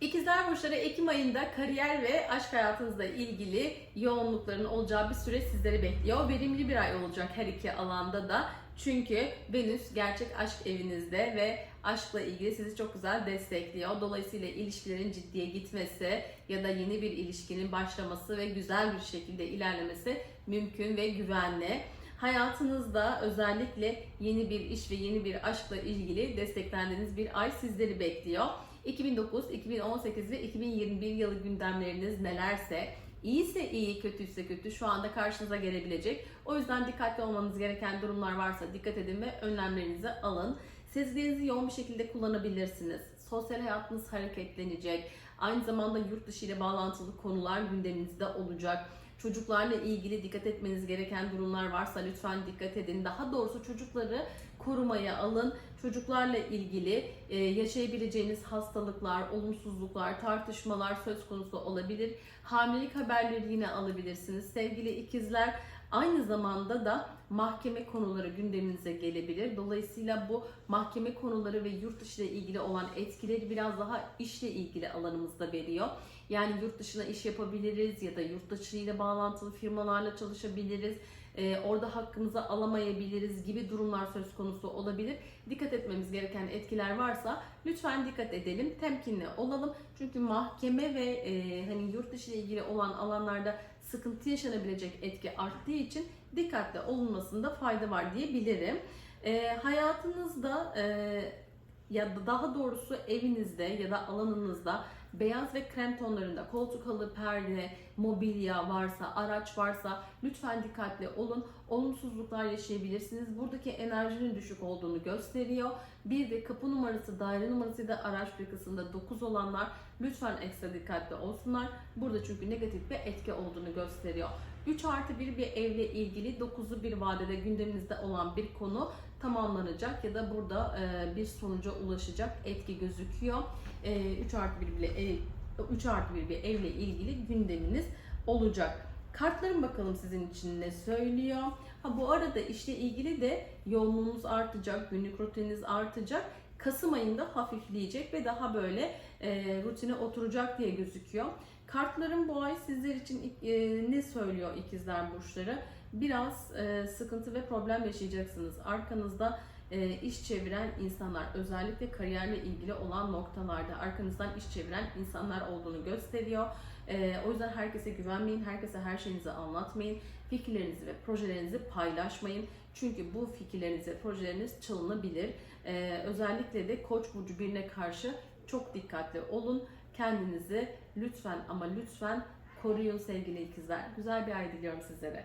İkizler Burçları Ekim ayında kariyer ve aşk hayatınızla ilgili yoğunlukların olacağı bir süre sizleri bekliyor. Verimli bir ay olacak her iki alanda da. Çünkü Venüs gerçek aşk evinizde ve aşkla ilgili sizi çok güzel destekliyor. Dolayısıyla ilişkilerin ciddiye gitmesi ya da yeni bir ilişkinin başlaması ve güzel bir şekilde ilerlemesi mümkün ve güvenli. Hayatınızda özellikle yeni bir iş ve yeni bir aşkla ilgili desteklendiğiniz bir ay sizleri bekliyor. 2009, 2018 ve 2021 yılı gündemleriniz nelerse, iyiyse iyi, kötüyse kötü şu anda karşınıza gelebilecek. O yüzden dikkatli olmanız gereken durumlar varsa dikkat edin ve önlemlerinizi alın. Sezgilerinizi yoğun bir şekilde kullanabilirsiniz. Sosyal hayatınız hareketlenecek. Aynı zamanda yurt dışı ile bağlantılı konular gündeminizde olacak. Çocuklarla ilgili dikkat etmeniz gereken durumlar varsa lütfen dikkat edin. Daha doğrusu çocukları korumaya alın. Çocuklarla ilgili e, yaşayabileceğiniz hastalıklar, olumsuzluklar, tartışmalar söz konusu olabilir. Hamilelik haberleri yine alabilirsiniz. Sevgili ikizler aynı zamanda da mahkeme konuları gündeminize gelebilir. Dolayısıyla bu mahkeme konuları ve yurt dışı ile ilgili olan etkileri biraz daha işle ilgili alanımızda veriyor. Yani yurt dışına iş yapabiliriz ya da yurt dışı ile bağlantılı firmalarla çalışabiliriz. Ee, orada hakkımızı alamayabiliriz gibi durumlar söz konusu olabilir. Dikkat etmemiz gereken etkiler varsa lütfen dikkat edelim, temkinli olalım. Çünkü mahkeme ve e, hani yurt dışı ile ilgili olan alanlarda sıkıntı yaşanabilecek etki arttığı için dikkatli olunmasında fayda var diyebilirim. E, hayatınızda e, ya da daha doğrusu evinizde ya da alanınızda beyaz ve krem tonlarında koltuk halı, perde, mobilya varsa, araç varsa lütfen dikkatli olun. Olumsuzluklar yaşayabilirsiniz. Buradaki enerjinin düşük olduğunu gösteriyor. Bir de kapı numarası, daire numarası da araç plakasında 9 olanlar lütfen ekstra dikkatli olsunlar. Burada çünkü negatif bir etki olduğunu gösteriyor. 3 artı 1 bir evle ilgili 9'lu bir vadede gündeminizde olan bir konu tamamlanacak ya da burada e, bir sonuca ulaşacak etki gözüküyor. E, 3 artı 1 bile ev, 3 artı 1 bir evle ilgili gündeminiz olacak. Kartların bakalım sizin için ne söylüyor. Ha bu arada işle ilgili de yoğunluğunuz artacak, günlük rutininiz artacak. Kasım ayında hafifleyecek ve daha böyle e, rutine oturacak diye gözüküyor. Kartların bu ay sizler için e, ne söylüyor ikizler burçları? Biraz e, sıkıntı ve problem yaşayacaksınız. Arkanızda iş çeviren insanlar, özellikle kariyerle ilgili olan noktalarda arkanızdan iş çeviren insanlar olduğunu gösteriyor. E, o yüzden herkese güvenmeyin, herkese her şeyinizi anlatmayın. Fikirlerinizi ve projelerinizi paylaşmayın. Çünkü bu fikirleriniz ve projeleriniz çalınabilir. E, özellikle de Koç burcu birine karşı çok dikkatli olun. Kendinizi lütfen ama lütfen koruyun sevgili ikizler. Güzel bir ay diliyorum sizlere.